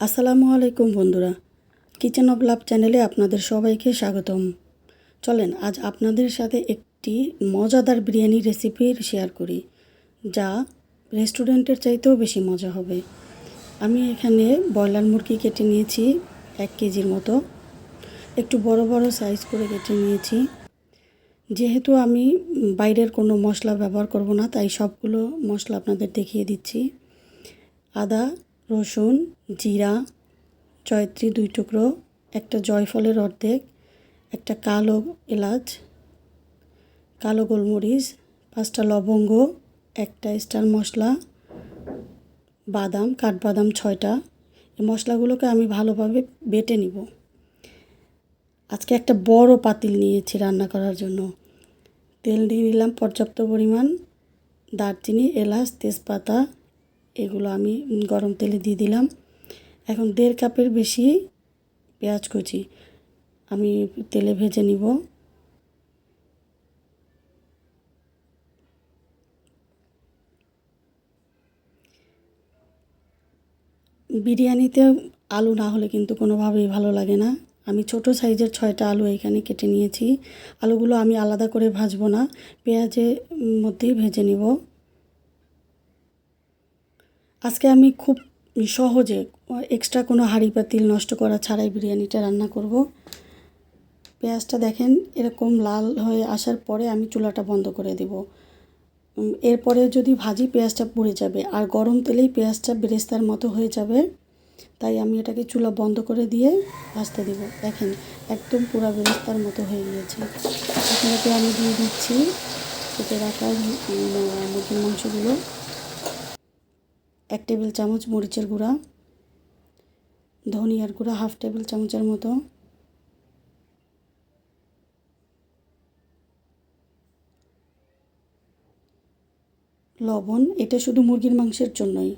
আসসালামু আলাইকুম বন্ধুরা। কিচেন অফ লাভ চ্যানেলে আপনাদের সবাইকে স্বাগতম। চলেন, আজ আপনাদের সাথে একটি মজাদার বিরিয়ানি রেসিপি শেয়ার করি, যা রেস্টুরেন্টের চাইতেও বেশি মজা হবে। আমি এখানে ব্রয়লার মুরগি কেটে নিয়েছি এক কেজির মতো। একটু বড় বড় সাইজ করে কেটে নিয়েছি। যেহেতু আমি বাইরের কোনো মশলা ব্যবহার করব না, তাই সবগুলো মশলা আপনাদের দেখিয়ে দিচ্ছি। আদা রসুন, জিরা, জয়ত্রী দুই টুকরো, একটা জয়ফলের অর্ধেক, একটা কালো এলাচ, কালো গোলমরিচ, পাঁচটা লবঙ্গ, একটা স্টার মশলা, বাদাম, কাঠবাদাম ছয়টা। এই মশলাগুলোকে আমি ভালোভাবে বেটে নিব। আজকে একটা বড় পাতিল নিয়েছি রান্না করার জন্য। তেল দিয়ে নিলাম পর্যাপ্ত পরিমাণ। দারচিনি, এলাচ, তেজপাতা এগুলো আমি গরম তেলে দিয়ে দিলাম। এখন দেড় কাপের বেশি পেঁয়াজ কুচি। আমি তেলে ভেজে নিব। বিরিয়ানিতে আলু না হলে কিন্তু কোনোভাবেই ভালো লাগে না। আমি ছোট সাইজের ছয়টা আলু এখানে কেটে নিয়েছি। আলুগুলো আমি আলাদা করে ভাজবো না। পেঁয়াজের মধ্যেই ভেজে নিব। আজকে আমি খুব সহজে এক্সট্রা কোনো হাঁড়ি পাতিল নষ্ট করা ছাড়াই বিরিয়ানিটা রান্না করব। পেঁয়াজটা দেখেন এরকম লাল হয়ে আসার পরে আমি চুলাটা বন্ধ করে দেব। এরপরে যদি ভাজি পেঁয়াজটা পুড়ে যাবে, আর গরম তেলেই পেঁয়াজটা বেরেস্তার মতো হয়ে যাবে, তাই আমি এটাকে চুলা বন্ধ করে দিয়ে ভাজতে দেবো। দেখেন একদম পুরা বেরেস্তার মতো হয়ে গিয়েছে। এখন আমি দিয়ে দিচ্ছি, কেটে রাখা মুরগির মাংসগুলো। এক টেবিল চামচ মরিচের গুঁড়া, ধনিয়ার গুঁড়া হাফ টেবিল চামচের মতো। লবণ, এটা শুধু মুরগির মাংসের জন্যই।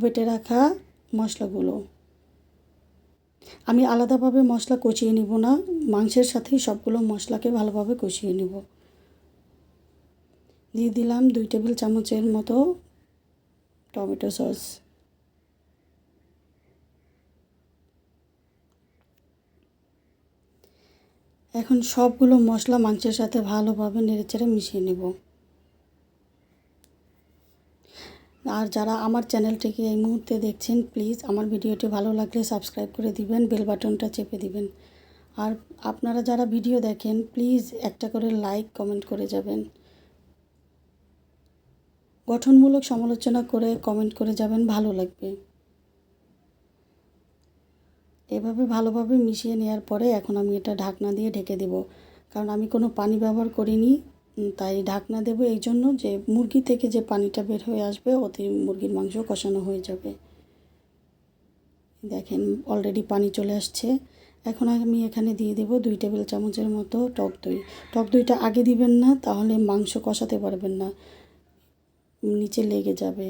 বেটে রাখা মশলাগুলো। আমি আলাদাভাবে মশলা কষিয়ে নিব না, মাংসের সাথেই সবগুলো মশলাকে ভালোভাবে কষিয়ে নেব। দিয়ে দিলাম দুই টেবিল চামচের মতো টমেটো সস। এখন সবগুলো মশলা মাংসের সাথে ভালোভাবে নেড়েচেড়ে মিশিয়ে নেব। আর যারা আমার চ্যানেলটিকে এই মুহূর্তে দেখছেন, প্লিজ আমার ভিডিওটি ভালো লাগলে সাবস্ক্রাইব করে দিবেন, বেল বাটনটা চেপে দিবেন। আর আপনারা যারা ভিডিও দেখেন, প্লিজ একটা করে লাইক, কমেন্ট করে যাবেন। গঠনমূলক সমালোচনা করে কমেন্ট করে যাবেন, ভালো লাগবে। এভাবে ভালোভাবে মিশিয়ে নেওয়ার পরে এখন আমি এটা ঢাকনা দিয়ে ঢেকে দেব। কারণ আমি কোনো পানি ব্যবহার করিনি তাই ঢাকনা দেব এই জন্য যে মুরগি থেকে যে পানিটা বের হয়ে আসবে ওতে মুরগির মাংস কষানো হয়ে যাবে। দেখেন অলরেডি পানি চলে আসছে। এখন আমি এখানে দিয়ে দেব দুই টেবিল চামচের মতো টক দই। টক দইটা আগে দিবেন না, তাহলে মাংস কষাতে পারবেন না। নিচে লেগে যাবে।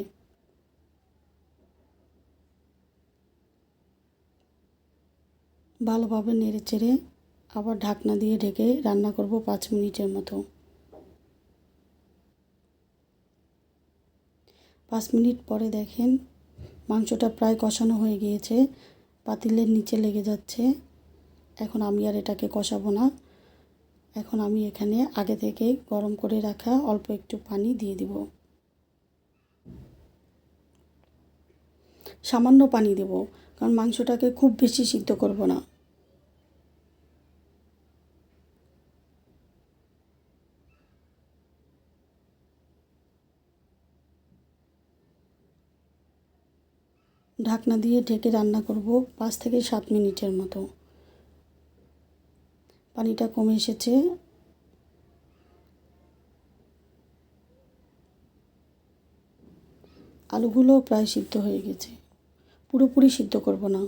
ভালোভাবে নেড়ে চেড়ে আবার ঢাকনা দিয়ে ঢেকে রান্না করব পাঁচ মিনিটের মতো। পাঁচ মিনিট পরে দেখেন মাংসটা প্রায় কষানো হয়ে গিয়েছে, পাতিলের নিচে লেগে যাচ্ছে। এখন আমি আর এটাকে কষাবো না। এখন আমি এখানে আগে থেকে গরম করে রাখা অল্প একটু পানি দিয়ে দিব। সামান্য পানি দেব, কারণ মাংসটাকে খুব বেশি সিদ্ধ করব না। ঢাকনা দিয়ে ঢেকে রান্না করব পাঁচ থেকে সাত মিনিটের মতো। পানিটা কমে এসেছে। আলুগুলো প্রায় সিদ্ধ হয়ে গেছে। পুরোপুরি সিদ্ধ করব না।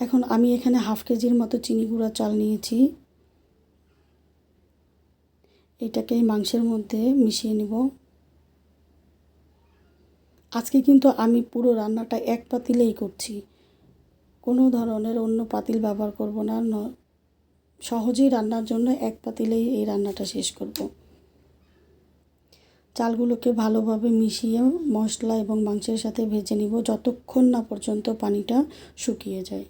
এখন আমি এখানে হাফ কেজির মতো চিনি গুঁড়া চাল নিয়েছি। এটাকে মাংসের মধ্যে মিশিয়ে নেব। আজকে কিন্তু আমি পুরো রান্নাটা এক পাতিলেই করছি। কোনো ধরনের অন্য পাতিল ব্যবহার করব না। সহজেই রান্নার জন্য এক পাতিলেই এই রান্নাটা শেষ করব। চালগুলোকে ভালোভাবে মিশিয়ে মশলা এবং মাংসের সাথে ভেজে নিব যতক্ষণ না পর্যন্ত পানিটা শুকিয়ে যায়।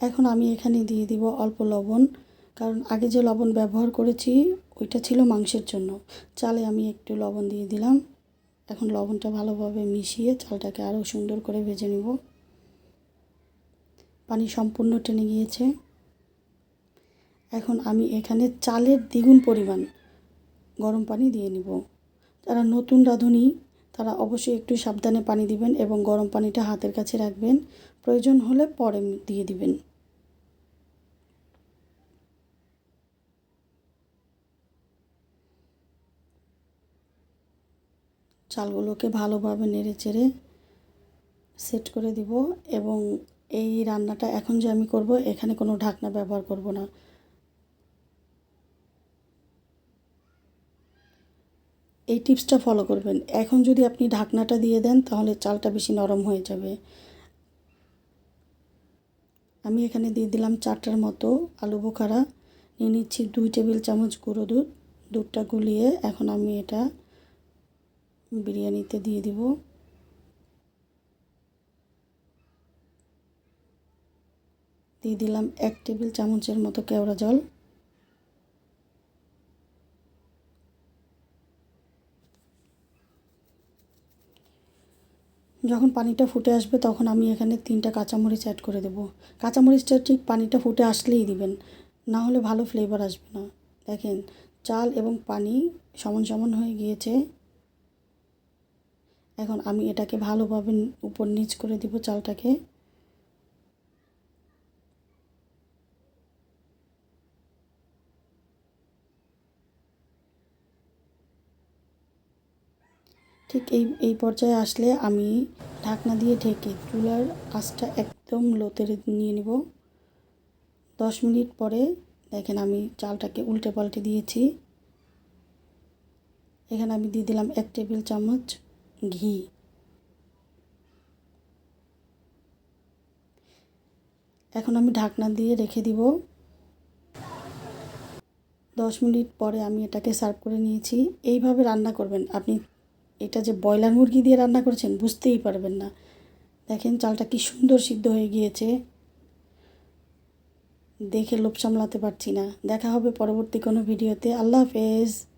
এখন আমি এখানে দিয়ে দিব অল্প লবণ। কারণ আগে যে লবণ ব্যবহার করেছি, ওইটা ছিল মাংসের জন্য। চালে আমি একটু লবণ দিয়ে দিলাম। এখন লবণটা ভালোভাবে মিশিয়ে চালটাকে আরও সুন্দর করে ভেজে নিব। পানি সম্পূর্ণ টেনে গিয়েছে। এখন আমি এখানে চালের দ্বিগুণ পরিমাণ গরম পানি দিয়ে নিব। যারা নতুন রাঁধুনি, তারা অবশ্যই একটু সাবধানে পানি দিবেন এবং গরম পানিটা হাতের কাছে রাখবেন। প্রয়োজন হলে পরে দিয়ে দিবেন। চালগুলোকে ভালোভাবে নেড়ে চেড়ে সেট করে দিব এবং এই রান্নাটা এখন যে আমি করব, এখানে কোনো ঢাকনা ব্যবহার করব না। এই টিপসটা ফলো করবেন। এখন যদি আপনি ঢাকনাটা দিয়ে দেন, তাহলে চালটা বেশি নরম হয়ে যাবে। আমি এখানে দিয়ে দিলাম চারটার মতো আলু বোখারা। নিয়ে নিচ্ছি দুই টেবিল চামচ গুঁড়ো দুধ। দুধটা গুলিয়ে এখন আমি এটা বিরিয়ানিতে দিয়ে দিব। দিয়ে দিলাম এক টেবিল চামচের মতো কেওড়া জল। যখন পানিটা ফুটে আসবে তখন আমি এখানে তিনটা কাঁচামরিচ অ্যাড করে দেবো। কাঁচামরিচটা ঠিক পানিটা ফুটে আসলেই দিবেন, না হলে ভালো ফ্লেভার আসবে না। দেখেন, চাল এবং পানি সমান সমান হয়ে গিয়েছে। এখন আমি এটাকে ভালোভাবে উপর নিচ করে দিব চালটাকে। ঠিক এই এই পর্যায়ে আসলে আমি ঢাকনা দিয়ে ঢেকে চুলার আঁচটা একদম লোতে নিয়ে নিব। দশ মিনিট পরে দেখেন আমি চালটাকে উল্টে পাল্টে দিয়েছি। এখানে আমি দিয়ে দিলাম এক টেবিল চামচ ঘি। এখন আমি ঢাকনা দিয়ে রেখে দিব। দশ মিনিট পরে আমি এটাকে সার্ভ করে নিয়েছি। এইভাবে রান্না করবেন। আপনি এটা যে ব্রয়লার মুরগি দিয়ে রান্না করেছেন, বুঝতেই পারবেন না। দেখেন চালটা কি সুন্দর সিদ্ধ হয়ে গিয়েছে। দেখে লোভ সামলাতে পারছি না। দেখা হবে পরবর্তী কোনো ভিডিওতে। আল্লাহ হাফেজ।